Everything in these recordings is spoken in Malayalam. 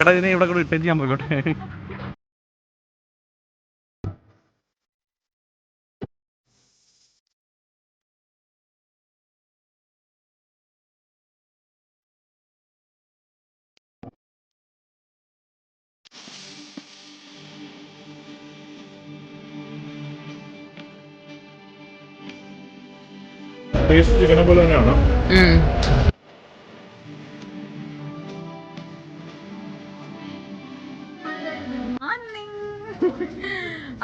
എടാ ഇതിനെ ഇവിടെ കൂടെ ഇട്ടേച്ച് ഞാൻ പോയിക്കോട്ടെ. ടേസ്റ്റ് ചിക്കനെ പോലെ തന്നെയാണ്?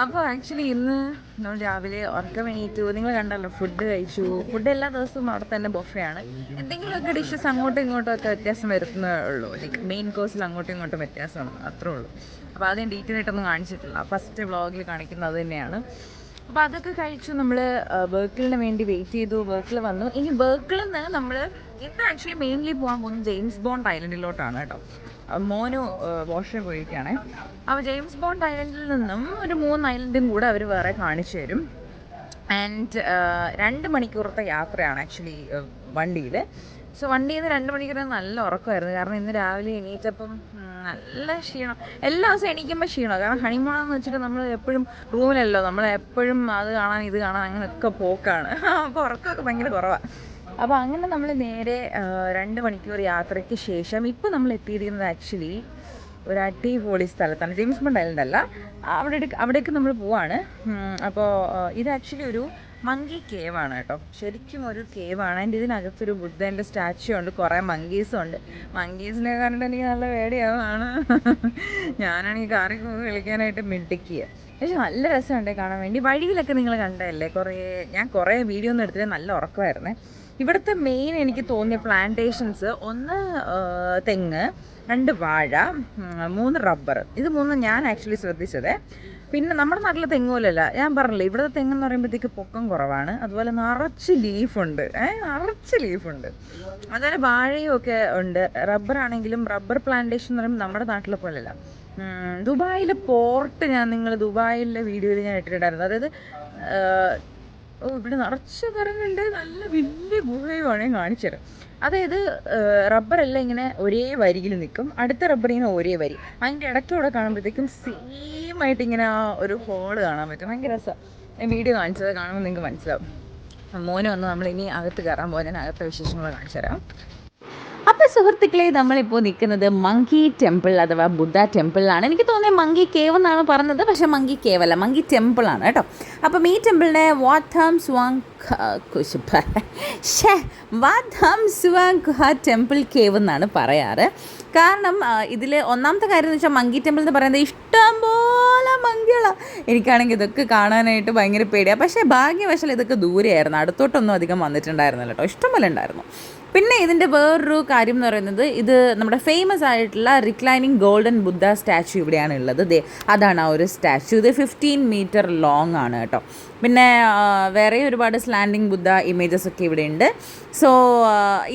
അപ്പോൾ ആക്ച്വലി ഇന്ന് നമ്മൾ രാവിലെ ഉറക്കം എണീറ്റു നിങ്ങൾ കണ്ടല്ലോ ഫുഡ് കഴിച്ചു. ഫുഡ് എല്ലാ ദിവസവും അവിടെ തന്നെ ബൊഫയാണ് എന്തെങ്കിലുമൊക്കെ ഡിഷസ് അങ്ങോട്ടും ഇങ്ങോട്ടും ഒക്കെ വ്യത്യാസം വരുന്നേ ഉള്ളൂ ലൈക്ക് മെയിൻ കോഴ്സിൽ അങ്ങോട്ടും ഇങ്ങോട്ടും വ്യത്യാസമാണ്. അത്രേ ഉള്ളൂ. അപ്പോൾ ആദ്യം ഡീറ്റെയിൽ ആയിട്ടൊന്നും കാണിച്ചിട്ടില്ല. ഫസ്റ്റ് വ്ളോഗിൽ കാണിക്കുന്നത് തന്നെയാണ്. അപ്പോൾ അതൊക്കെ കഴിച്ചു നമ്മൾ ബേക്കിളിന് വേണ്ടി വെയിറ്റ് ചെയ്തു. വർക്കിൽ വന്നു. ഇനി ബേക്കിളിൽ നിന്ന് നമ്മൾ ഇന്ന് ആക്ച്വലി മെയിൻലി പോകാൻ പോകുന്നത് ജെയിംസ് ബോണ്ട് ഐലൻഡിലോട്ടാണ് കേട്ടോ. മോനു വാഷ് പോയിരിക്കുകയാണേ അപ്പോൾ ജെയിംസ് ബോണ്ട് ഐലൻഡിൽ നിന്നും ഒരു മൂന്ന് ഐലൻഡും കൂടെ അവർ വേറെ കാണിച്ചു തരും. ആൻഡ് രണ്ട് മണിക്കൂറത്തെ യാത്രയാണ് ആക്ച്വലി വണ്ടിയിൽ സോ വണ്ടിയിൽ നിന്ന് രണ്ട് മണിക്കൂർ നല്ല ഉറക്കമായിരുന്നു. കാരണം ഇന്ന് രാവിലെ എണീറ്റപ്പം നല്ല ക്ഷീണം. എല്ലാ ദിവസവും എണീക്കുമ്പോൾ ക്ഷീണം കാരണം ഹണിമോണെന്ന് വെച്ചിട്ട് നമ്മൾ എപ്പോഴും റൂമിലല്ലോ. നമ്മൾ എപ്പോഴും അത് കാണാൻ ഇത് കാണാൻ അങ്ങനെയൊക്കെ പോക്കാണ്. അപ്പോൾ ഉറക്കമൊക്കെ ഭയങ്കര കുറവാണ് അപ്പോൾ അങ്ങനെ നമ്മൾ നേരെ രണ്ട് മണിക്കൂർ യാത്രയ്ക്ക് ശേഷം ഇപ്പോൾ നമ്മൾ എത്തിയിരിക്കുന്നത് ആക്ച്വലി ഒരു അടിപൊളി സ്ഥലത്താണ്. ജെയിംസ് ബോണ്ട് ഐലൻഡ് അല്ല. അവിടെ അവിടേക്ക് നമ്മൾ പോവാണ്. അപ്പോൾ ഇത് ആക്ച്വലി ഒരു മങ്കി കേവ് ആണ് കേട്ടോ. ശരിക്കും ഒരു കേവ് ആണ്. അതിന്റെ ഇതിനകത്തൊരു ബുദ്ധന്റെ സ്റ്റാച്ചു ഉണ്ട്. കുറേ മങ്കീസും ഉണ്ട്. മങ്കീസിനെ കണ്ടിട്ട് എനിക്ക് നല്ല പേടിയാവാണ് ഞാനാണെങ്കിൽ കാറിൽ പോയി കളിക്കാനായിട്ട് മിടുക്കിയ. പക്ഷെ നല്ല രസമുണ്ട് കാണാൻ വേണ്ടി. വഴിയിലൊക്കെ നിങ്ങൾ കണ്ടതല്ലേ? കുറേ ഞാൻ കുറേ വീഡിയോ ഒന്നും എടുത്തിട്ട് നല്ല ഉറക്കമായിരുന്നേ. ഇവിടുത്തെ മെയിൻ എനിക്ക് തോന്നിയ പ്ലാന്റേഷൻസ് ഒന്ന് തെങ്ങ് രണ്ട് വാഴ മൂന്ന് റബ്ബർ ഇത് മൂന്നും ഞാൻ ആക്ച്വലി ശ്രദ്ധിച്ചത്. പിന്നെ നമ്മുടെ നാട്ടിലെ തെങ്ങ് പോലെയല്ല. ഞാൻ പറഞ്ഞില്ലേ ഇവിടുത്തെ തെങ്ങ് എന്ന് പറയുമ്പോഴത്തേക്ക് പൊക്കം കുറവാണ്. അതുപോലെ നിറച്ച് ലീഫുണ്ട് ഏഹ് നിറച്ച് ലീഫുണ്ട് അതുപോലെ വാഴയും ഒക്കെ ഉണ്ട്. റബ്ബർ ആണെങ്കിലും റബ്ബർ പ്ലാന്റേഷൻ എന്ന് പറയുമ്പോൾ നമ്മുടെ നാട്ടിലെ പോലെയല്ല. ദുബായിലെ പോർട്ട് ഞാൻ നിങ്ങൾ ദുബായിലെ വീഡിയോയിൽ ഞാൻ ഇട്ടിട്ടുണ്ടായിരുന്നു. അതായത് ഓ ഇവിടെ നിറച്ച് മരങ്ങളുണ്ട് നല്ല വലിയ ഗുഹയുമാണ് ഞാൻ കാണിച്ചു തരാം അതായത് റബ്ബറെല്ലാം ഇങ്ങനെ ഒരേ വരിയിൽ നിൽക്കും. അടുത്ത റബ്ബർ ഇങ്ങനെ ഒരേ വരി. അതിന്റെ ഇടയ്ക്കൂടെ കാണുമ്പോഴത്തേക്കും സെയിം ആയിട്ട് ഇങ്ങനെ ആ ഒരു ഹോൾ കാണാൻ പറ്റും. ഭയങ്കര രസമാണ് വീഡിയോ കാണിച്ചത് കാണുമ്പോൾ നിങ്ങൾക്ക് മനസ്സിലാവും. മോനെ വന്ന് നമ്മൾ ഇനി അകത്ത് കയറാൻ ഞാൻ അകത്തെ വിശേഷങ്ങൾ കാണിച്ചു തരാം അപ്പോൾ സുഹൃത്തുക്കളെ നമ്മളിപ്പോൾ നിൽക്കുന്നത് മങ്കി ടെമ്പിൾ അഥവാ ബുദ്ധ ടെമ്പിളിലാണ് എനിക്ക് തോന്നിയത് മങ്കി കേവ് എന്നാണ് പറഞ്ഞത് പക്ഷേ മങ്കി കേവ് അല്ല മങ്കി ടെമ്പിളാണ് കേട്ടോ. അപ്പം ഈ ടെമ്പിളിനെ വാത്താം സ്വാങ് ഷേ വാഥാം സ്വാങ് ടെമ്പിൾ കേവ് എന്നാണ് പറയാറ്. കാരണം ഇതിൽ ഒന്നാമത്തെ കാര്യം എന്ന് വെച്ചാൽ മങ്കി ടെമ്പിൾ എന്ന് പറയുന്നത് ഇഷ്ടം പോലെ മങ്കികളാണ് എനിക്കാണെങ്കിൽ ഇതൊക്കെ കാണാനായിട്ട് ഭയങ്കര പേടിയാണ് പക്ഷേ ഭാഗ്യവശാൽ ഇതൊക്കെ ദൂരെയായിരുന്നു. അടുത്തോട്ടൊന്നും അധികം വന്നിട്ടുണ്ടായിരുന്നില്ല കേട്ടോ. ഇഷ്ടംപോലെ ഉണ്ടായിരുന്നു. പിന്നെ ഇതിന്റെ വേറൊരു കാര്യം എന്ന് പറയുന്നത് ഇത് നമ്മുടെ ഫേമസ് ആയിട്ടുള്ള റിക്ലൈനിങ് ഗോൾഡൻ ബുദ്ധ സ്റ്റാച്ചു ഇവിടെയാണ് ഉള്ളത്. അതാണ് ആ ഒരു സ്റ്റാച്ചു ഇത് ഫിഫ്റ്റീൻ മീറ്റർ ലോങ് ആണ് കേട്ടോ. പിന്നെ വേറെ ഒരുപാട് സ്ലാൻഡിങ് ബുദ്ധ ഇമേജസ് ഒക്കെ ഇവിടെ ഉണ്ട് സോ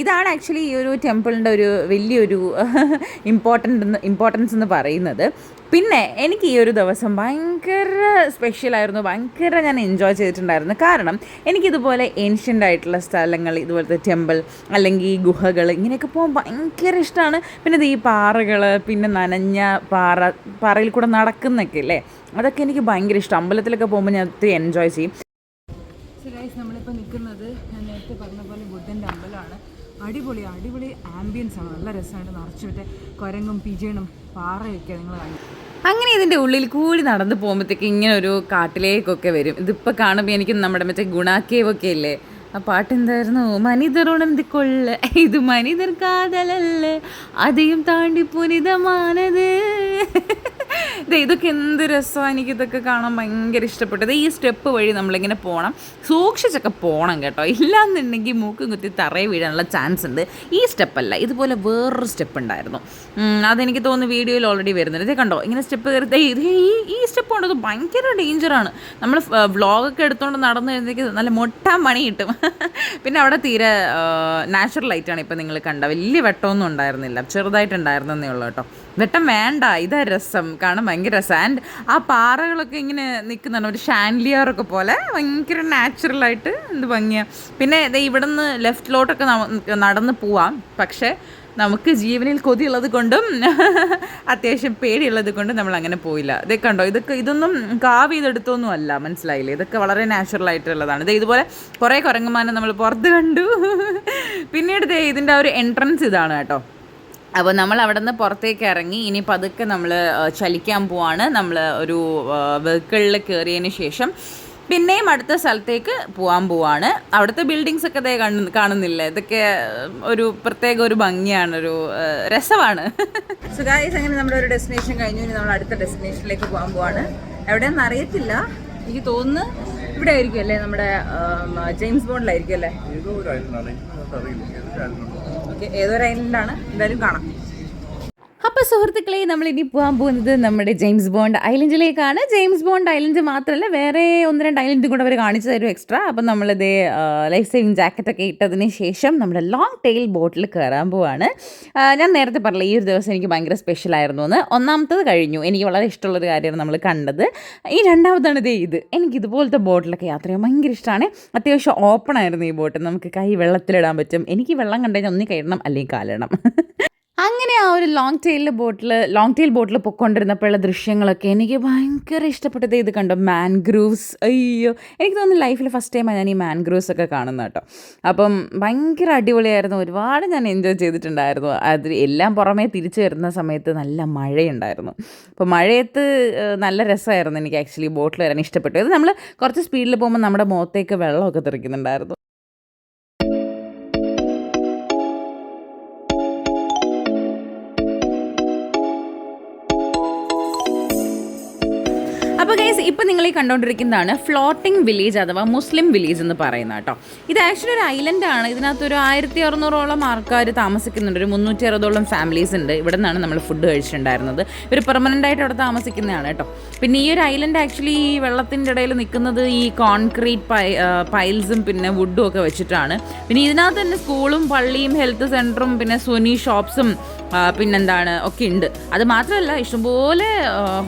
ഇതാണ് ആക്ച്വലി ഈ ഒരു ടെമ്പിളിന്റെ ഒരു വലിയൊരു ഇമ്പോർട്ടന്റ് ഇമ്പോർട്ടൻസ് എന്ന് പറയുന്നത്. പിന്നെ എനിക്ക് ഈ ഒരു ദിവസം ഭയങ്കര സ്പെഷ്യലായിരുന്നു ഭയങ്കര ഞാൻ എൻജോയ് ചെയ്തിട്ടുണ്ടായിരുന്നു. കാരണം എനിക്കിതുപോലെ ഏൻഷ്യന്റ് ആയിട്ടുള്ള സ്ഥലങ്ങൾ ഇതുപോലത്തെ ടെമ്പിൾ അല്ലെങ്കിൽ ഗുഹകൾ ഇങ്ങനെയൊക്കെ പോകാൻ ഭയങ്കര ഇഷ്ടമാണ്. പിന്നെ ഈ പാറകൾ പിന്നെ നനഞ്ഞ പാറ പാറയിൽ കൂടെ നടക്കുന്നൊക്കെ അല്ലേ അതൊക്കെ എനിക്ക് ഭയങ്കര ഇഷ്ടം. അമ്പലത്തിലൊക്കെ പോകുമ്പോൾ ഞാൻ ഒത്തിരി എൻജോയ് ചെയ്യും. നമ്മളിപ്പോൾ നിൽക്കുന്നത് ഞാൻ നേരത്തെ പറഞ്ഞ പോലെ ബുദ്ധന്റെ അമ്പലമാണ്. അടിപൊളി അടിപൊളി ആംബിയൻസ് ആണ്. നല്ല രസമായിട്ട് നിറച്ചിട്ട് കുരങ്ങും പിജണും പാറയൊക്കെ നിങ്ങൾ കാണും അങ്ങനെ ഇതിന്റെ ഉള്ളിൽ കൂടി നടന്നു പോകുമ്പോഴത്തേക്ക് ഇങ്ങനെ ഒരു കാട്ടിലേക്കൊക്കെ വരും. ഇതിപ്പോൾ കാണുമ്പോൾ എനിക്ക് നമ്മുടെ മറ്റേ ഗുണാക്കേവൊക്കെ ഇല്ലേ? ആ പാട്ട് എന്തായിരുന്നു മനിതർ ഉണർന്നിക്കൊള്ള ഇത് മനിതർ കാതലല്ലേ? അതെയും താണ്ടി പുനിതമാനത്. ദേ ഇതൊക്കെ എന്ത് രസമാണ് എനിക്കിതൊക്കെ കാണാൻ ഭയങ്കര ഇഷ്ടപ്പെട്ടത്. ഈ സ്റ്റെപ്പ് വഴി നമ്മളിങ്ങനെ പോകണം സൂക്ഷിച്ചൊക്കെ പോകണം കേട്ടോ. ഇല്ലാന്നുണ്ടെങ്കിൽ മൂക്കും കുത്തി തറയെ വീഴാനുള്ള ചാൻസ് ഉണ്ട്. ഈ സ്റ്റെപ്പല്ല ഇതുപോലെ വേറൊരു സ്റ്റെപ്പ് ഉണ്ടായിരുന്നു. അതെനിക്ക് തോന്നുന്നു വീഡിയോയിൽ ഓൾറെഡി വരുന്നുണ്ട്. ഇത് കണ്ടോ ഇങ്ങനെ സ്റ്റെപ്പ് കയറി ഇത് ഈ ഈ സ്റ്റെപ്പ് ഉണ്ടത് ഭയങ്കര ഡേഞ്ചറാണ് നമ്മൾ വ്ളോഗൊക്കെ എടുത്തുകൊണ്ട് നടന്നു കഴിഞ്ഞാൽ നല്ല മൊട്ടാൻ പണി കിട്ടും. പിന്നെ അവിടെ തീരെ നാച്ചുറൽ ലൈറ്റാണ് ഇപ്പം നിങ്ങൾ കണ്ട. വലിയ വെട്ടമൊന്നും ഉണ്ടായിരുന്നില്ല. എന്നേ ഉള്ളൂ കേട്ടോ. വെട്ടം വേണ്ട ഇതാ രസം. കാണാൻ ഭയങ്കര രസം. ആൻഡ് ആ പാറകളൊക്കെ ഇങ്ങനെ നിൽക്കുന്നതാണ്. ഒരു ഷാൻലിയറൊക്കെ പോലെ ഭയങ്കര നാച്ചുറലായിട്ട് എന്ത് ഭംഗിയാണ് പിന്നെ ഇവിടെ നിന്ന് ലെഫ്റ്റിലോട്ടൊക്കെ നടന്ന് പോവാം. പക്ഷേ നമുക്ക് ജീവനിൽ കൊതിയുള്ളത് കൊണ്ടും അത്യാവശ്യം പേടിയുള്ളത് കൊണ്ടും നമ്മൾ അങ്ങനെ പോയില്ല. ഇതേ കണ്ടോ ഇതൊക്കെ ഇതൊന്നും കാവ് ചെയ്തെടുത്തൊന്നും അല്ല. മനസ്സിലായില്ലേ? ഇതൊക്കെ വളരെ നാച്ചുറൽ ആയിട്ടുള്ളതാണ്. ഇത് ഇതുപോലെ കുറേ കുരങ്ങുമാനം നമ്മൾ പുറത്ത് കണ്ടു. പിന്നീട് ഇതിന്റെ ആ ഒരു എൻട്രൻസ് ഇതാണ് കേട്ടോ. അപ്പോൾ നമ്മൾ അവിടെ നിന്ന് പുറത്തേക്ക് ഇറങ്ങി ഇനി പതുക്കെ നമ്മൾ ചലിക്കാൻ പോവാണ്. നമ്മൾ ഒരു വെഹിക്കിളിൽ കയറിയതിന് ശേഷം പിന്നെയും അടുത്ത സ്ഥലത്തേക്ക് പോകാൻ പോവാണ്. അവിടുത്തെ ബിൽഡിങ്സ് ഒക്കെ ദേ കണ്ണു കാണുന്നില്ല? ഇതൊക്കെ ഒരു പ്രത്യേക ഒരു ഭംഗിയാണ് ഒരു രസമാണ്. സോ ഗായ്സ് അങ്ങനെ നമ്മുടെ ഒരു ഡെസ്റ്റിനേഷൻ കഴിഞ്ഞു. ഇനി നമ്മൾ അടുത്ത ഡെസ്റ്റിനേഷനിലേക്ക് പോകാൻ പോവാണ്. എവിടെയെന്ന് അറിയത്തില്ല. എനിക്ക് തോന്നുന്നു ഇവിടെ ആയിരിക്കും അല്ലേ നമ്മുടെ ജെയിംസ് ബോണ്ടിലായിരിക്കും അല്ലേ? ഏതൊരു ഐലൻഡാണ് എന്തായാലും കാണാം. അപ്പോൾ സുഹൃത്തുക്കളെ നമ്മൾ ഇനി പോകാൻ പോകുന്നത് നമ്മുടെ ജെയിംസ് ബോണ്ട് ഐലൻഡിലേക്കാണ്. ജെയിംസ് ബോണ്ട് ഐലൻഡ് മാത്രമല്ല വേറെ ഒന്ന് രണ്ട് ഐലൻഡ് കൂടെ അവർ കാണിച്ചു തരും എക്സ്ട്രാ. അപ്പം നമ്മളിത് ലൈഫ് സേവിങ് ജാക്കറ്റൊക്കെ ഇട്ടതിന് ശേഷം നമ്മുടെ ലോങ് ടെയിൽ ബോട്ടിൽ കയറാൻ പോവാണ്. ഞാൻ നേരത്തെ പറഞ്ഞില്ല ഈ ഒരു ദിവസം എനിക്ക് ഭയങ്കര സ്പെഷ്യൽ ആയിരുന്നു എന്ന് ഒന്നാമത്തത് കഴിഞ്ഞു. എനിക്ക് വളരെ ഇഷ്ടമുള്ളൊരു കാര്യമാണ് നമ്മൾ കണ്ടത്. ഈ രണ്ടാമതാണ് ഇതേ ഇത്. എനിക്ക് ഇതുപോലത്തെ ബോട്ടിലൊക്കെ യാത്ര ചെയ്യാൻ ഭയങ്കര ഇഷ്ടമാണ് അത്യാവശ്യം ഓപ്പൺ ആയിരുന്നു ഈ ബോട്ട് നമുക്ക് കൈ വെള്ളത്തിലിടാൻ പറ്റും. എനിക്ക് വെള്ളം കണ്ടു കഴിഞ്ഞാൽ ഒന്നി കയറണം അല്ലെങ്കിൽ കാലിടണം. അങ്ങനെ ആ ഒരു ലോങ് ടെയിൽ ബോട്ടിൽ ലോങ് ടെയിൽ ബോട്ടിൽ പൊയ്ക്കൊണ്ടിരുന്നപ്പോഴുള്ള ദൃശ്യങ്ങളൊക്കെ എനിക്ക് ഭയങ്കര ഇഷ്ടപ്പെട്ടത്. ഇത് കണ്ടോ? മാൻഗ്രൂവ്സ് അയ്യോ. എനിക്ക് തോന്നുന്നു ലൈഫിൽ ഫസ്റ്റ് ടൈമാണ് ഞാൻ ഈ മാൻഗ്രൂവ്സ് ഒക്കെ കാണുന്നത് കേട്ടോ. അപ്പം ഭയങ്കര അടിപൊളിയായിരുന്നു. ഒരുപാട് ഞാൻ എൻജോയ് ചെയ്തിട്ടുണ്ടായിരുന്നു. അത് എല്ലാം പുറമേ തിരിച്ചു വരുന്ന സമയത്ത് നല്ല മഴയുണ്ടായിരുന്നു. അപ്പോൾ മഴയത്ത് നല്ല രസമായിരുന്നു എനിക്ക് ആക്ച്വലി ബോട്ടിൽ വരാൻ ഇഷ്ടപ്പെട്ടു. ഇത് നമ്മൾ കുറച്ച് സ്പീഡിൽ പോകുമ്പോൾ നമ്മുടെ മുഖത്തേക്ക് വെള്ളമൊക്കെ തെറിക്കുന്നുണ്ടായിരുന്നു. ഗൈസ് ഇപ്പോൾ നിങ്ങൾ ഈ കണ്ടുകൊണ്ടിരിക്കുന്നതാണ് ഫ്ലോട്ടിംഗ് വില്ലേജ് അഥവാ മുസ്ലിം വില്ലേജ് എന്ന് പറയുന്നത് കേട്ടോ. ഇത് ആക്ച്വലി ഒരു ഐലൻഡ് ആണ്. ഇതിനകത്ത് ഒരു ആയിരത്തി അറുന്നൂറോളം ആൾക്കാർ താമസിക്കുന്നുണ്ട്. ഒരു മുന്നൂറ്റി അറുപതോളം ഫാമിലീസ് ഉണ്ട്. ഇവിടെ നിന്നാണ് നമ്മൾ ഫുഡ് കഴിച്ചിട്ടുണ്ടായിരുന്നത്. ഇവർ പെർമനന്റ് ആയിട്ട് അവിടെ താമസിക്കുന്നതാണ് കേട്ടോ. പിന്നെ ഈ ഒരു ഐലൻഡ് ആക്ച്വലി ഈ വെള്ളത്തിന്റെ ഇടയിൽ നിൽക്കുന്നത് ഈ കോൺക്രീറ്റ് പൈ പൈൽസും പിന്നെ വുഡും ഒക്കെ വെച്ചിട്ടാണ്. പിന്നെ ഇതിനകത്ത് തന്നെ സ്കൂളും പള്ളിയും ഹെൽത്ത് സെന്ററും പിന്നെ സുനി ഷോപ്സും പിന്നെന്താണ് ഒക്കെ ഉണ്ട്. അത് മാത്രമല്ല ഇഷ്ടംപോലെ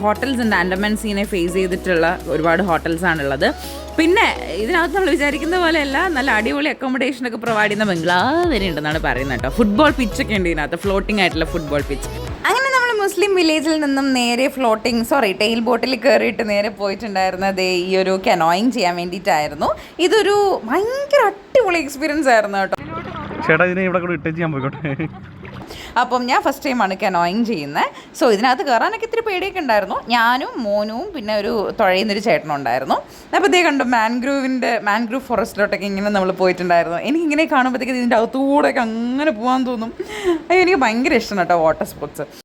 ഹോട്ടൽസ് ഉണ്ട്. ആൻഡമാൻ സീനെ ഫേസ് ചെയ്തിട്ടുള്ള ഒരുപാട് ഹോട്ടൽസ് ഉള്ളത് പിന്നെ ഇതിനകത്ത് നമ്മൾ വിചാരിക്കുന്ന പോലെയല്ല നല്ല അടിപൊളി അക്കോമഡേഷൻ ഒക്കെ പ്രൊവൈഡ് ചെയ്യുന്ന ബംഗ്ലാവ് വരെ ഉണ്ടെന്നാണ് പറയുന്നത് കേട്ടോ. ഫുട്ബോൾ പിച്ചൊക്കെ ഉണ്ട് ഇതിനകത്ത് ഫ്ലോട്ടിംഗ് ആയിട്ടുള്ള ഫുട്ബോൾ പിച്ച് അങ്ങനെ നമ്മൾ മുസ്ലിം വില്ലേജിൽ നിന്നും നേരെ ഫ്ലോട്ടിംഗ് സോറി ടെയിൽ ബോട്ടിൽ കയറിയിട്ട് നേരെ പോയിട്ടുണ്ടായിരുന്നത് ഈ ഒരു കനോയിങ് ചെയ്യാൻ വേണ്ടിയിട്ടായിരുന്നു. ഇതൊരു ഭയങ്കര അടിപൊളി എക്സ്പീരിയൻസ് ആയിരുന്നു കേട്ടോ. ചേട്ടാ ഇതിനെ ഇവിടെ കൂടെ ഇട്ടേച്ച് ഞാൻ പോയിക്കോട്ടെ. അപ്പം ഞാൻ ഫസ്റ്റ് ടൈമാണ് കനോയിങ് ചെയ്യുന്നത് സോ ഇതിനകത്ത് കയറാനൊക്കെ ഇത്തിരി പേടിയൊക്കെ ഉണ്ടായിരുന്നു. ഞാനും മോനും പിന്നെ ഒരു തുഴയുന്നൊരു ചേട്ടനും ഉണ്ടായിരുന്നു. അപ്പോൾ ഇതേ കണ്ടു മാൻഗ്രൂവിന്റെ മാൻഗ്രൂവ് ഫോറസ്റ്റിലോട്ടൊക്കെ ഇങ്ങനെ നമ്മൾ പോയിട്ടുണ്ടായിരുന്നു. എനിക്കിങ്ങനെ കാണുമ്പോഴത്തേക്ക് ഇതിന്റെ അകത്തൂടെയൊക്കെ അങ്ങനെ പോകാൻ തോന്നും. അയ്യോ എനിക്ക് ഭയങ്കര ഇഷ്ടമാണ് കേട്ടോ വാട്ടർ സ്പോർട്സ്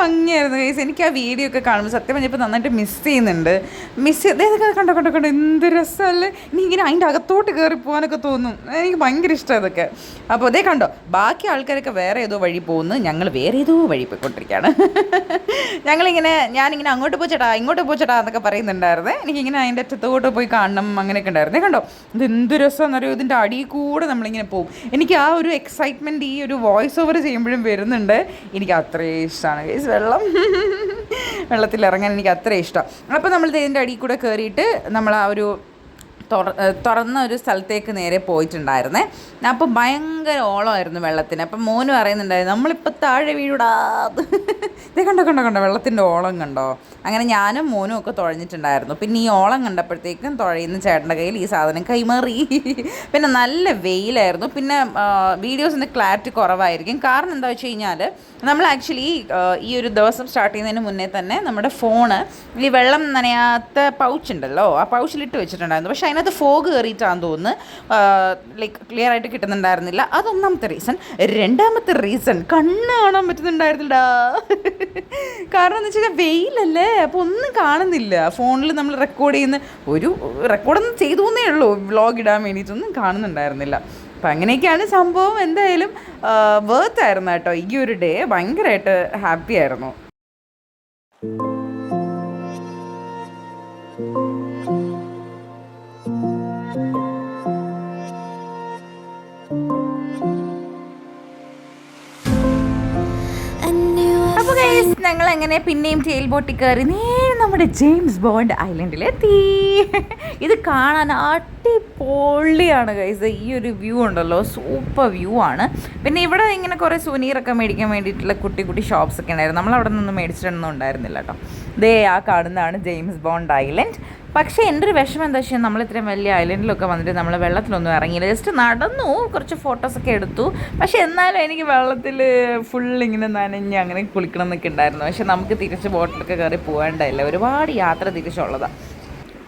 ഭംഗിയായിരുന്നു ഗൈസ്. എനിക്ക് ആ വീഡിയോ ഒക്കെ കാണുമ്പോൾ സത്യം പറഞ്ഞപ്പോൾ നന്നായിട്ട് മിസ് ചെയ്യുന്നുണ്ട്. മിസ് ചെയ്ത് കണ്ടോ കണ്ടോ കണ്ടോ എന്ത് രസമല്ലേ? നീ ഇങ്ങനെ അതിന്റെ അകത്തോട്ട് കയറി പോകാനൊക്കെ തോന്നും. എനിക്ക് ഭയങ്കര ഇഷ്ടമാണ് ഇതൊക്കെ. അപ്പോൾ അതേ കണ്ടോ ബാക്കി ആൾക്കാരൊക്കെ വേറെ ഏതോ വഴി പോകുന്നു. ഞങ്ങൾ വേറെ ഏതോ വഴി പോയിക്കൊണ്ടിരിക്കുകയാണ്. ഞങ്ങളിങ്ങനെ ഞാനിങ്ങനെ അങ്ങോട്ട് പോച്ചേട്ടാ ഇങ്ങോട്ട് പോച്ചേട്ടാ എന്നൊക്കെ പറയുന്നുണ്ടായിരുന്നേ. എനിക്കിങ്ങനെ അതിന്റെ അറ്റത്തോട്ട് പോയി കാണണം അങ്ങനെയൊക്കെ ഉണ്ടായിരുന്നേ. കണ്ടോ ഇത് എന്ത് രസമെന്നറിയോ ഇതിന്റെ അടിയിൽ കൂടെ നമ്മളിങ്ങനെ പോകും എനിക്ക് ആ ഒരു എക്സൈറ്റ്മെന്റ് ഈ ഒരു വോയിസ് ഓവർ ചെയ്യുമ്പോഴും വരുന്നുണ്ട്. എനിക്ക് അത്രയും ഇഷ്ടമാണ് വെള്ളം. വെള്ളത്തിൽ ഇറങ്ങാൻ എനിക്ക് അത്ര ഇഷ്ടം. അപ്പോൾ നമ്മൾ ഇതിന്റെ അടിയിൽ കൂടെ കയറിയിട്ട് നമ്മൾ ആ ഒരു തുറന്ന ഒരു സ്ഥലത്തേക്ക് നേരെ പോയിട്ടുണ്ടായിരുന്നേ. അപ്പോൾ ഭയങ്കര ഓളമായിരുന്നു വെള്ളത്തിന്. അപ്പം മോന് പറയുന്നുണ്ടായിരുന്നു നമ്മളിപ്പോൾ താഴെ വീഴൂടാ ഇത് കണ്ടോ കണ്ടോ കണ്ടോ വെള്ളത്തിന്റെ ഓളം കണ്ടോ? അങ്ങനെ ഞാനും മോനും ഒക്കെ തുഴഞ്ഞിട്ടുണ്ടായിരുന്നു. പിന്നെ ഈ ഓളം കണ്ടപ്പോഴത്തേക്കും തുഴയുന്ന ചേട്ടന്റെ കയ്യിൽ ഈ സാധനം കൈമാറി. പിന്നെ നല്ല വെയിലായിരുന്നു. പിന്നെ വീഡിയോസിന്റെ ക്ലാരിറ്റി കുറവായിരിക്കും. കാരണം എന്താ വെച്ച് കഴിഞ്ഞാൽ നമ്മൾ ആക്ച്വലി ഈ ഒരു ദിവസം സ്റ്റാർട്ട് ചെയ്യുന്നതിന് മുന്നേ തന്നെ നമ്മുടെ ഫോണ് ഈ വെള്ളം നനയാത്ത പൗച്ച് ഉണ്ടല്ലോ ആ പൗച്ചിലിട്ട് വെച്ചിട്ടുണ്ടായിരുന്നു. പക്ഷേ അതിനകത്ത് ഫോഗ് കയറിയിട്ടാന്ന് തോന്നുന്നു. ലൈക്ക് ക്ലിയർ ആയിട്ട് കിട്ടുന്നുണ്ടായിരുന്നില്ല. അതൊന്നാമത്തെ റീസൺ രണ്ടാമത്തെ റീസൺ കണ്ണ് കാണാൻ പറ്റുന്നുണ്ടായിരുന്നില്ല കാരണം എന്ന് വെച്ചാൽ വെയിലല്ലേ അപ്പോൾ ഒന്നും കാണുന്നില്ല. ഫോണിൽ നമ്മൾ റെക്കോർഡ് ചെയ്യുന്ന ഒരു റെക്കോർഡൊന്നും ചെയ്തു ഉള്ളൂ. വ്ളോഗ് ഇടാൻ വേണ്ടിയിട്ടൊന്നും കാണുന്നുണ്ടായിരുന്നില്ല. അപ്പം അങ്ങനെയൊക്കെയാണ് സംഭവം. എന്തായാലും വേർത്ത് ആയിരുന്നു കേട്ടോ. ഈ ഒരു ഡേ ഭയങ്കരമായിട്ട് ഹാപ്പി ആയിരുന്നു. ഞങ്ങൾ എങ്ങനെ പിന്നെയും ടേൽ ബോട്ടിൽ കയറി? നേരെ നമ്മുടെ ജെയിംസ് ബോണ്ട് ഐലൻഡിലെത്തി ഇത് കാണാൻ അടിപൊളിയാണ് കൈസ ഈ ഒരു വ്യൂ ഉണ്ടല്ലോ. സൂപ്പർ വ്യൂ ആണ്. പിന്നെ ഇവിടെ ഇങ്ങനെ കുറേ സുനീറൊക്കെ മേടിക്കാൻ വേണ്ടിയിട്ടുള്ള കുട്ടി കുട്ടി ഷോപ്സ് ഒക്കെ ഉണ്ടായിരുന്നു. നമ്മൾ അവിടെ നിന്നൊന്നും മേടിച്ചിട്ടൊന്നും ഉണ്ടായിരുന്നില്ല കേട്ടോ. ദേ ആ കാണുന്നതാണ് ജെയിംസ് ബോണ്ട് ഐലൻഡ്. പക്ഷേ എന്റെ ഒരു വിഷമം എന്താ വെച്ചാൽ നമ്മൾ ഇത്രയും വലിയ ഐലൻഡിലൊക്കെ വന്നിട്ട് നമ്മൾ വെള്ളത്തിലൊന്നും ഇറങ്ങിയില്ല. ജസ്റ്റ് നടന്നു കുറച്ച് ഫോട്ടോസൊക്കെ എടുത്തു. പക്ഷേ എന്നാലും എനിക്ക് വെള്ളത്തിൽ ഫുൾ ഇങ്ങനെ നനഞ്ഞ് അങ്ങനെ കുളിക്കണം എന്നൊക്കെ ഉണ്ടായിരുന്നു. പക്ഷേ നമുക്ക് തിരിച്ച് ബോട്ടിലൊക്കെ കയറി പോകേണ്ടതില്ല ഒരുപാട് യാത്ര തിരിച്ചുള്ളതാണ്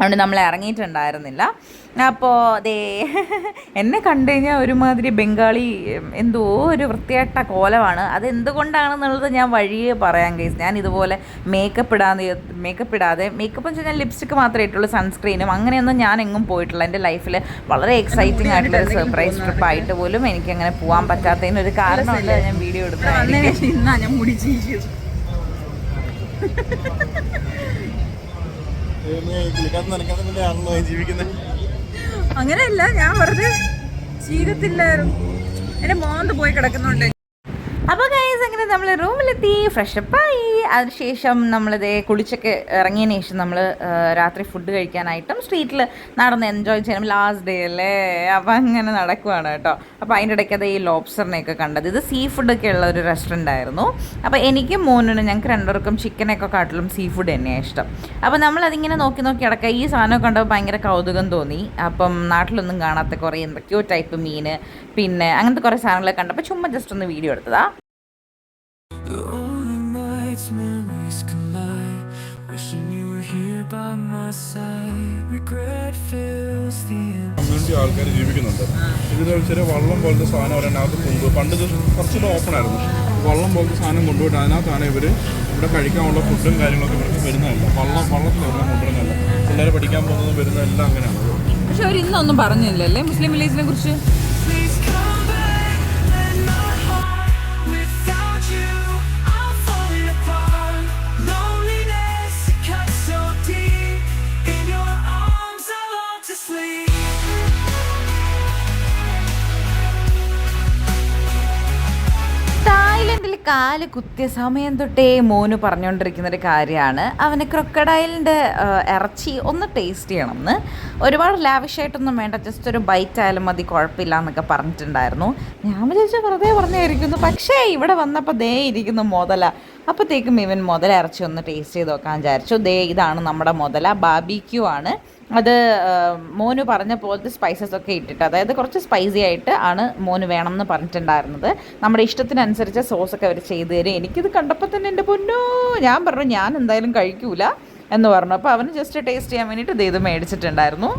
അതുകൊണ്ട് നമ്മൾ ഇറങ്ങിയിട്ടുണ്ടായിരുന്നില്ല. അപ്പോൾ ദേ എന്നെ കണ്ടു കഴിഞ്ഞാൽ ഒരുമാതിരി ബംഗാളി എന്തോ ഒരു വൃത്തിയായിട്ട കോലമാണ്. അത് എന്തുകൊണ്ടാണെന്നുള്ളത് ഞാൻ വഴിയേ പറയാൻ കേസ് ഞാൻ ഇതുപോലെ മേക്കപ്പ് ഇടാതെ മേക്കപ്പ് ഇടാതെ മേക്കപ്പ് എന്ന് വെച്ചാൽ ലിപ്സ്റ്റിക്ക് മാത്രമേ ഇട്ടുള്ളൂ സൺസ്ക്രീനും അങ്ങനെയൊന്നും ഞാൻ എങ്ങും പോയിട്ടില്ല. എന്റെ ലൈഫിൽ വളരെ എക്സൈറ്റിംഗ് ആയിട്ടുള്ള ഒരു സർപ്രൈസ് ട്രിപ്പ് ആയിട്ട് പോലും എനിക്ക് അങ്ങനെ പോകാൻ പറ്റാത്തതിന് ഒരു കാരണമുണ്ട്. അത് ഞാൻ വീഡിയോ എടുത്തതായിരിക്കും അങ്ങനെയല്ല ഞാൻ വെറുതെ ജീവിതത്തില്ലായിരുന്നു. എന്റെ മോന്ത് പോയി കിടക്കുന്നുണ്ട്. നമ്മൾ റൂമിലെത്തി ഫ്രഷപ്പായി അതിനുശേഷം നമ്മളിതേ കുളിച്ചൊക്കെ ഇറങ്ങിയതിന് ശേഷം നമ്മൾ രാത്രി ഫുഡ് കഴിക്കാനായിട്ടും സ്ട്രീറ്റിൽ നടന്ന് എൻജോയ് ചെയ്യണം ലാസ്റ്റ് ഡേ അല്ലേ? അപ്പോൾ അങ്ങനെ നടക്കുവാണ് കേട്ടോ. അപ്പോൾ അതിന്റെ ഇടയ്ക്ക് അത് ഈ ലോബ്സ്റ്ററിനെയൊക്കെ കണ്ടത്. ഇത് സീ ഫുഡൊക്കെ ഉള്ള ഒരു റെസ്റ്റോറന്റ് ആയിരുന്നു. അപ്പോൾ എനിക്കും മോനും ഞങ്ങൾക്ക് രണ്ടുപേർക്കും ചിക്കനൊക്കെ കാട്ടിലും സീ ഫുഡ് തന്നെയാണ് ഇഷ്ടം. അപ്പോൾ നമ്മളതിങ്ങനെ നോക്കി നോക്കി കിടക്കുക ഈ സാധനം കണ്ടപ്പോൾ ഭയങ്കര കൗതുകം തോന്നി. അപ്പം നാട്ടിലൊന്നും കാണാത്ത കുറേ എന്തൊക്കെയോ ടൈപ്പ് മീൻ പിന്നെ അങ്ങനത്തെ കുറേ സാധനങ്ങളൊക്കെ കണ്ടപ്പോൾ ചുമ്മാ ജസ്റ്റ് ഒന്ന് വീഡിയോ എടുത്തതാ. കമ്മ്യൂണിറ്റി ആൾക്കാർ ജീവിക്കുന്നുണ്ട്. ഇതിന് ചെറിയ വള്ളം പോലത്തെ സാധനം അവരതിനകത്ത് കൊണ്ടുപോയി. പണ്ട് ഇത് കുറച്ചുകൂടെ ഓപ്പൺ ആയിരുന്നു. വള്ളം പോലത്തെ സാധനം കൊണ്ടുപോയിട്ട് അതിനകത്താണ് ഇവർ ഇവിടെ കഴിക്കാനുള്ള ഫുഡും കാര്യങ്ങളൊക്കെ ഇവർക്ക് വരുന്നതല്ല. വള്ളം വള്ളത്തിലൊന്നും കൊണ്ടുവരുന്നതല്ല. പിള്ളേരെ പഠിക്കാൻ പോകുന്നതും വരുന്നതെല്ലാം അങ്ങനെയാണ്. പക്ഷെ അവർ ഇന്നൊന്നും പറഞ്ഞില്ലല്ലേ മുസ്ലിം വില്ലേജിനെ കുറിച്ച്? കാൽ കുത്തിയ സമയം തൊട്ടേ മോന് പറഞ്ഞുകൊണ്ടിരിക്കുന്ന ഒരു കാര്യമാണ്. അവന് ക്രൊക്കഡൈലിന്റെ ഇറച്ചി ഒന്ന് ടേസ്റ്റ് ചെയ്യണമെന്ന്. ഒരുപാട് ലാവിഷായിട്ടൊന്നും വേണ്ട ജസ്റ്റ് ഒരു ബൈറ്റ് ആയാലും മതി കുഴപ്പമില്ല എന്നൊക്കെ പറഞ്ഞിട്ടുണ്ടായിരുന്നു. ഞാൻ വിചാരിച്ചു വെറുതെ പറഞ്ഞായിരിക്കുന്നു. പക്ഷേ ഇവിടെ വന്നപ്പോൾ ദേ ഇരിക്കുന്നു മുതല. അപ്പോഴത്തേക്കും ഇവൻ മുതല ഇറച്ചി ഒന്ന് ടേസ്റ്റ് ചെയ്ത് നോക്കാൻ വിചാരിച്ചു. ദേ ഇതാണ് നമ്മുടെ മുതല. ബാബിക്യൂ ആണ്. അത് മോന് പറഞ്ഞ പോലത്തെ സ്പൈസസ് ഒക്കെ ഇട്ടിട്ട് അതായത് കുറച്ച് സ്പൈസി ആയിട്ട് ആണ് മോന് വേണം എന്ന് പറഞ്ഞിട്ടുണ്ടായിരുന്നത്. നമ്മുടെ ഇഷ്ടത്തിനനുസരിച്ച് സോസൊക്കെ അവർ ചെയ്തു തരും. എനിക്കിത് കണ്ടപ്പോൾ തന്നെ എന്റെ പൊന്നോ ഞാൻ പറഞ്ഞു ഞാൻ എന്തായാലും കഴിക്കൂല എന്ന് പറഞ്ഞു. അപ്പോൾ അവന് ജസ്റ്റ് ടേസ്റ്റ് ചെയ്യാൻ വേണ്ടിയിട്ട് ഇത് ഇത് മേടിച്ചിട്ടുണ്ടായിരുന്നു.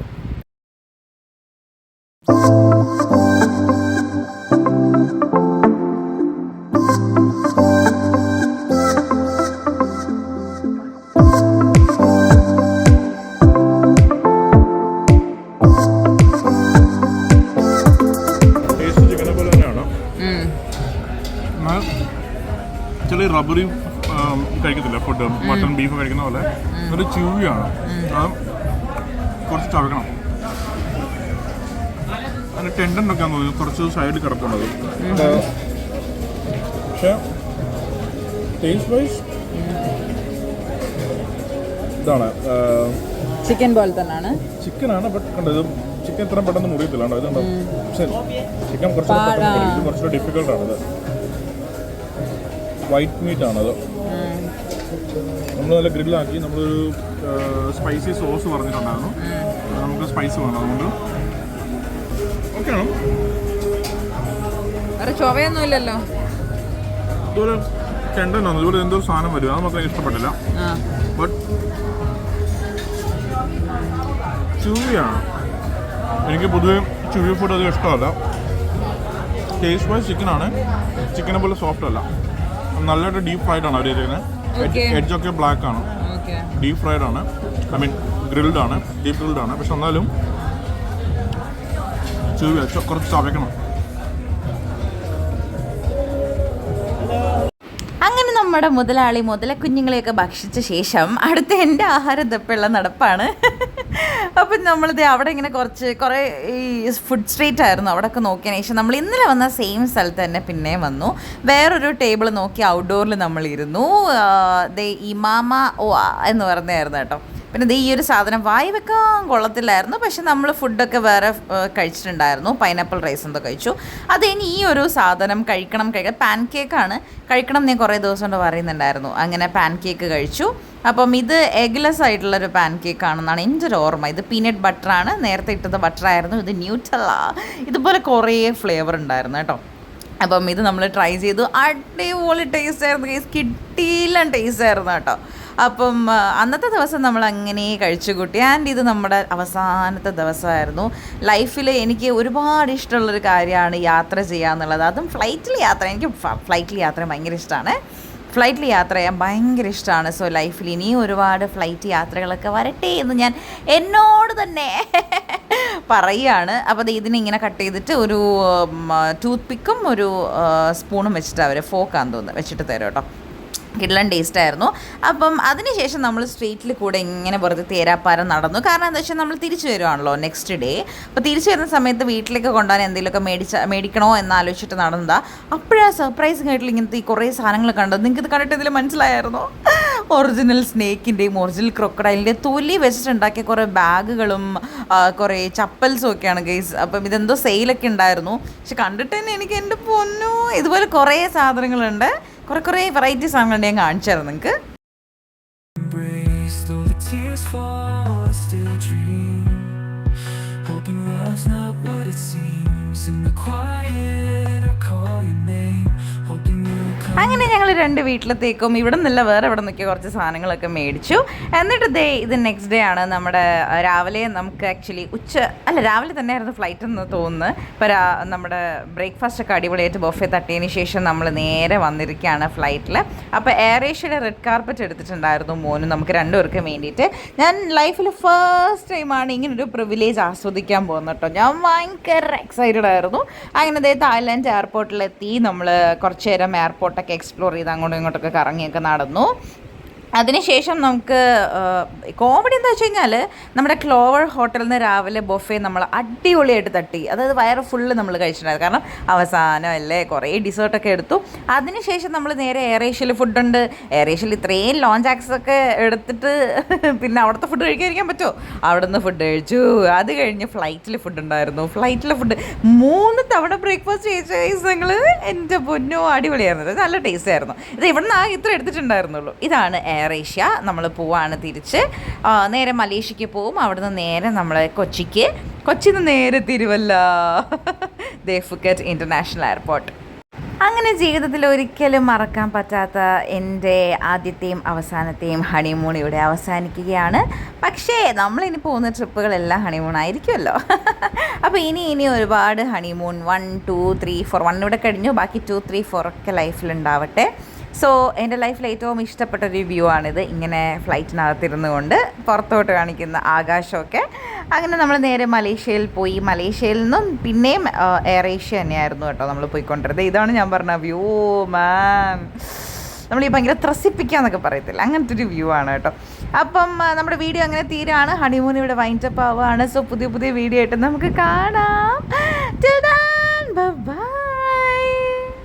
കഴിക്കത്തില്ല ഫുഡ് മട്ടൺ ബീഫ് കഴിക്കുന്ന പോലെ ഒരു ചൂവിയാണ് കുറച്ച് ചവക്കണം. അതിന് ടെൻഡൻ ഒക്കെ തോന്നുന്നു. കുറച്ച് സൈഡിൽ കിടപ്പുള്ളത് പക്ഷേ ടേസ്റ്റ് വൈസ് ഇതാണ് ചിക്കൻ പോലെ തന്നെയാണ് ചിക്കനാണ് ബട്ട് കണ്ടത് ചിക്കൻ ഇത്ര പെട്ടെന്ന് മുറിയത്തില്ല കണ്ടോ ഇതുണ്ടോ? പക്ഷേ ചിക്കൻ കുറച്ച് പെട്ടെന്ന് മുറിയും. ഇത് കുറച്ചുകൂടെ വൈറ്റ് മീറ്റ് ആണത്. നമ്മൾ നല്ല ഗ്രില്ലാക്കി നമ്മളൊരു സ്പൈസി സോസ് പറഞ്ഞിട്ടുണ്ടായിരുന്നു. നമുക്ക് സ്പൈസ് വേണം അതുകൊണ്ട്. ഓക്കെ വേറെ ചൊവയൊന്നുമില്ലല്ലോ ഇതൊരു ചെണ്ടനാണ് ഇതുപോലെ എന്തോ സാധനം വരും. അത് ഇഷ്ടപ്പെട്ടില്ല. ബട്ട് ചുവിയാണ് എനിക്ക് പൊതുവെ ചുവി ഫുഡ് അധികം ഇഷ്ടമല്ല. ടേസ്റ്റ് വൈസ് ചിക്കനാണ് ചിക്കനെ പോലെ സോഫ്റ്റ് അല്ല. നല്ലതായിട്ട് ഡീപ്പ് ആയിട്ടാണ് ആണ് അവർ ചെയ്തിരിക്കുന്നത് Okay. എഡ്ജൊക്കെ ബ്ലാക്ക് ആണ് ഡീപ് ഫ്രൈഡ് ആണ്. ഐ മീൻ ഗ്രിൽഡ് ആണ്. ഡീപ് ഗ്രിൽഡ് ആണ്. പക്ഷെ എന്നാലും കുറച്ച് ചവയ്ക്കണം. നമ്മുടെ മുതലാളി മുതലക്കുഞ്ഞുങ്ങളെയൊക്കെ ഭക്ഷിച്ച ശേഷം അടുത്ത എന്റെ ആഹാര ദപ്പുള്ള നടപ്പാണ്. അപ്പം നമ്മളിത് അവിടെ ഇങ്ങനെ കുറച്ച് കുറേ ഈ ഫുഡ് സ്ട്രീറ്റ് ആയിരുന്നു. അവിടെയൊക്കെ നോക്കിയതിന് ശേഷം നമ്മൾ ഇന്നലെ വന്ന സെയിം സ്ഥലത്ത് തന്നെ പിന്നെയും വന്നു. വേറൊരു ടേബിൾ നോക്കി ഔട്ട്ഡോറിൽ നമ്മളിരുന്നു ദേ ഇമാമ ഓ എന്ന് പറഞ്ഞായിരുന്നു കേട്ടോ. പിന്നെ ദേ ഈ ഒരു സാധനം വായി വെക്കാൻ കൊള്ളത്തില്ലായിരുന്നു. പക്ഷെ നമ്മൾ ഫുഡൊക്കെ വേറെ കഴിച്ചിട്ടുണ്ടായിരുന്നു. പൈനാപ്പിൾ റൈസ് എന്തോ കഴിച്ചു. അത് ഇനി ഈ ഒരു സാധനം കഴിക്കണം കഴിക്കാം. പാൻ കേക്കാണ് കഴിക്കണം ഞാൻ കുറേ ദിവസം കൊണ്ട് പറയുന്നുണ്ടായിരുന്നു. അങ്ങനെ പാൻ കേക്ക് കഴിച്ചു. അപ്പം ഇത് എഗ്ലെസ് ആയിട്ടുള്ളൊരു പാൻ കേക്ക് ആണെന്നാണ് എന്റെ ഒരു ഓർമ്മ. ഇത് പീനട്ട് ബട്ടറാണ്. നേരത്തെ ഇട്ടത് ബട്ടറായിരുന്നു. ഇത് ന്യൂട്ടല്ല. ഇതുപോലെ കുറേ ഫ്ലേവർ ഉണ്ടായിരുന്നു കേട്ടോ. അപ്പം ഇത് നമ്മൾ ട്രൈ ചെയ്തു. അടിപൊളി ടേസ്റ്റ് ആയിരുന്നു കേസ് കിട്ടിയില്ല ടേസ്റ്റ് ആയിരുന്നു കേട്ടോ. അപ്പം അന്നത്തെ ദിവസം നമ്മൾ അങ്ങനെ കഴിച്ചു കൂട്ടി ആൻഡ് ഇത് നമ്മുടെ അവസാനത്തെ ദിവസമായിരുന്നു. ലൈഫിൽ എനിക്ക് ഒരുപാട് ഇഷ്ടമുള്ളൊരു കാര്യമാണ് യാത്ര ചെയ്യുക എന്നുള്ളത് അതും ഫ്ലൈറ്റിൽ യാത്ര എനിക്ക് ഫ്ലൈറ്റിൽ യാത്ര ഭയങ്കര ഇഷ്ടമാണ് ഫ്ലൈറ്റിൽ യാത്ര ചെയ്യാൻ ഭയങ്കര ഇഷ്ടമാണ് സോ ലൈഫിൽ ഇനിയും ഒരുപാട് ഫ്ലൈറ്റ് യാത്രകളൊക്കെ വരട്ടെ എന്ന് ഞാൻ എന്നോട് തന്നെ പറയുകയാണ് അപ്പോൾ അത് ഇതിനെ കട്ട് ചെയ്തിട്ട് ഒരു ടൂത്ത് പിക്കും ഒരു സ്പൂണും വെച്ചിട്ട് അവർ ഫോക്കാന്ന് തോന്നുന്നു വെച്ചിട്ട് തരും കേട്ടോ. കിഡ്ലൻ ടേസ്റ്റ് ആയിരുന്നു. അപ്പം അതിനുശേഷം നമ്മൾ സ്ട്രീറ്റിൽ കൂടെ ഇങ്ങനെ വെറുതെ തേരാപ്പാരം നടന്നു. കാരണം എന്താ വെച്ചാൽ നമ്മൾ തിരിച്ചു വരുവാണല്ലോ നെക്സ്റ്റ് ഡേ അപ്പോൾ തിരിച്ചു വരുന്ന സമയത്ത് വീട്ടിലേക്ക് കൊണ്ടുപോകാൻ എന്തെങ്കിലുമൊക്കെ മേടിച്ച മേടിക്കണോ എന്ന് ആലോചിച്ചിട്ട് നടന്നതാ. അപ്പോഴാണ് സർപ്രൈസിങ് ആയിട്ടുള്ള ഇങ്ങനത്തെ ഈ കുറേ സാധനങ്ങൾ കണ്ടത്. നിങ്ങൾക്ക് ഇത് കണ്ടിട്ട് ഇതിൽ മനസ്സിലായിരുന്നോ ഒറിജിനൽ സ്നേക്കിന്റെയും ഒറിജിനൽ ക്രൊക്കഡൈലിന്റെ തൊലി വെച്ചിട്ടുണ്ടാക്കിയ കുറേ ബാഗുകളും കുറേ ചപ്പൽസും ഒക്കെയാണ് ഗൈസ് അപ്പം ഇതെന്തോ സെയിലൊക്കെ ഉണ്ടായിരുന്നു. പക്ഷെ കണ്ടിട്ട് തന്നെ എനിക്ക് എന്റെ പൊന്നു. ഇതുപോലെ കുറേ സാധനങ്ങളുണ്ട്. കുറേ കുറേ വെറൈറ്റി സാധനങ്ങളുണ്ട് ഞാൻ കാണിച്ചു തരാം നിങ്ങൾക്ക് hoping love's not what it seems in the quiet I call your name അങ്ങനെ ഞങ്ങൾ രണ്ട് വീട്ടിലത്തേക്കും ഇവിടെ നിന്നല്ല വേറെ ഇവിടെ നിന്നൊക്കെ കുറച്ച് സാധനങ്ങളൊക്കെ മേടിച്ചു. എന്നിട്ട് ദേ ഇത് നെക്സ്റ്റ് ഡേ ആണ് നമ്മുടെ രാവിലെ നമുക്ക് ആക്ച്വലി ഉച്ച അല്ല രാവിലെ തന്നെയായിരുന്നു ഫ്ലൈറ്റ് എന്ന് തോന്നുന്നു. ഇപ്പോൾ നമ്മുടെ ബ്രേക്ക്ഫാസ്റ്റ് ഒക്കെ അടിപൊളിയായിട്ട് ബൊഫെ തട്ടിയതിന് ശേഷം നമ്മൾ നേരെ വന്നിരിക്കുകയാണ് ഫ്ലൈറ്റിൽ അപ്പോൾ എയർ ഏഷ്യയുടെ റെഡ് കാർപ്പറ്റ് എടുത്തിട്ടുണ്ടായിരുന്നു മോനും നമുക്ക് രണ്ടുപേർക്കും വേണ്ടിയിട്ട്. ഞാൻ ലൈഫിൽ ഫസ്റ്റ് ടൈമാണ് ഇങ്ങനൊരു പ്രിവിലേജ് ആസ്വദിക്കാൻ പോകുന്നത് കേട്ടോ. ഞാൻ ഭയങ്കര എക്സൈറ്റഡ് ആയിരുന്നു. അങ്ങനെ ദേ തായ്ലാൻഡ് എയർപോർട്ടിലെത്തി നമ്മൾ കുറച്ച് നേരം എയർപോർട്ടൊക്കെ എക്സ്പ്ലോർ ചെയ്ത് അങ്ങോട്ടും ഇങ്ങോട്ടൊക്കെ കറങ്ങിയൊക്കെ നടന്നു. അതിനുശേഷം നമുക്ക് കോമഡി എന്താ വെച്ച് കഴിഞ്ഞാൽ നമ്മുടെ ക്ലോവർ ഹോട്ടലിൽ നിന്ന് രാവിലെ ബൊഫെ നമ്മൾ അടിപൊളിയായിട്ട് തട്ടി. അതായത് വയറ് ഫുള്ള് നമ്മൾ കഴിച്ചിട്ടുണ്ടായിരുന്നു. കാരണം അവസാനം അല്ലേ കുറേ ഡിസേർട്ടൊക്കെ എടുത്തു. അതിനുശേഷം നമ്മൾ നേരെ എയർ ഏഷ്യയിൽ ഫുഡുണ്ട് എയർ ഏഷ്യയിൽ ഇത്രയും ലോഞ്ച് ആക്സസ് ഒക്കെ എടുത്തിട്ട് പിന്നെ അവിടുത്തെ ഫുഡ് കഴിക്കാതിരിക്കാൻ പറ്റുമോ? അവിടെ നിന്ന് ഫുഡ് കഴിച്ചു. അത് കഴിഞ്ഞ് ഫ്ലൈറ്റിൽ ഫുഡ് ഉണ്ടായിരുന്നു. ഫ്ലൈറ്റിലെ ഫുഡ് മൂന്ന് തവണ ബ്രേക്ക്ഫാസ്റ്റ് കഴിച്ച ഞങ്ങൾ എന്റെ പൊന്നോ അടിപൊളിയായിരുന്നു. നല്ല ടേസ്റ്റ് ആയിരുന്നു. ഇത് ഇവിടെ നിന്ന് ആ ഇത്ര എടുത്തിട്ടുണ്ടായിരുന്നുള്ളൂ. ഇതാണ് എയർ ഏഷ്യ നമ്മൾ പോവാണ് തിരിച്ച്. നേരെ മലേഷ്യക്ക് പോവും. അവിടുന്ന് നേരെ നമ്മൾ കൊച്ചിക്ക്. കൊച്ചിയിൽ നിന്ന് നേരെ തിരുവല്ല. ദേഫുക്കറ്റ് international airport. അങ്ങനെ ജീവിതത്തിൽ ഒരിക്കലും മറക്കാൻ പറ്റാത്ത എന്റെ ആദ്യത്തെയും അവസാനത്തെയും ഹണിമൂൺ ഇവിടെ അവസാനിക്കുകയാണ്. പക്ഷേ നമ്മളിനി പോകുന്ന ട്രിപ്പുകളെല്ലാം ഹണിമൂൺ ആയിരിക്കുമല്ലോ. അപ്പോൾ ഇനി ഇനി ഒരുപാട് honeymoon one two three four one ഇവിടെ കഴിഞ്ഞു. ബാക്കി ടു ത്രീ ഫോർ ഒക്കെ ലൈഫിലുണ്ടാവട്ടെ സോ എന്റെ ലൈഫിൽ ഏറ്റവും ഇഷ്ടപ്പെട്ട ഒരു വ്യൂ ആണിത്. ഇങ്ങനെ ഫ്ലൈറ്റിനകത്തിരുന്നു കൊണ്ട് പുറത്തോട്ട് കാണിക്കുന്ന ആകാശമൊക്കെ. അങ്ങനെ നമ്മൾ നേരെ മലേഷ്യയിൽ പോയി. മലേഷ്യയിൽ നിന്നും പിന്നെയും എയർ ഏഷ്യ തന്നെയായിരുന്നു കേട്ടോ നമ്മൾ പോയിക്കൊണ്ടിരുന്നത്. ഇതാണ് ഞാൻ പറഞ്ഞ വ്യൂ മാൻ നമ്മൾ ഈ ഭയങ്കര ത്രസിപ്പിക്കാന്നൊക്കെ പറയത്തില്ല? അങ്ങനത്തെ ഒരു വ്യൂ ആണ് കേട്ടോ. അപ്പം നമ്മുടെ വീഡിയോ അങ്ങനെ തീരാണ്. ഹണിമൂൺ ഇവിടെ വൈൻഡപ്പ് ആവുകയാണ് സോ പുതിയ പുതിയ വീഡിയോ ആയിട്ട് നമുക്ക് കാണാം.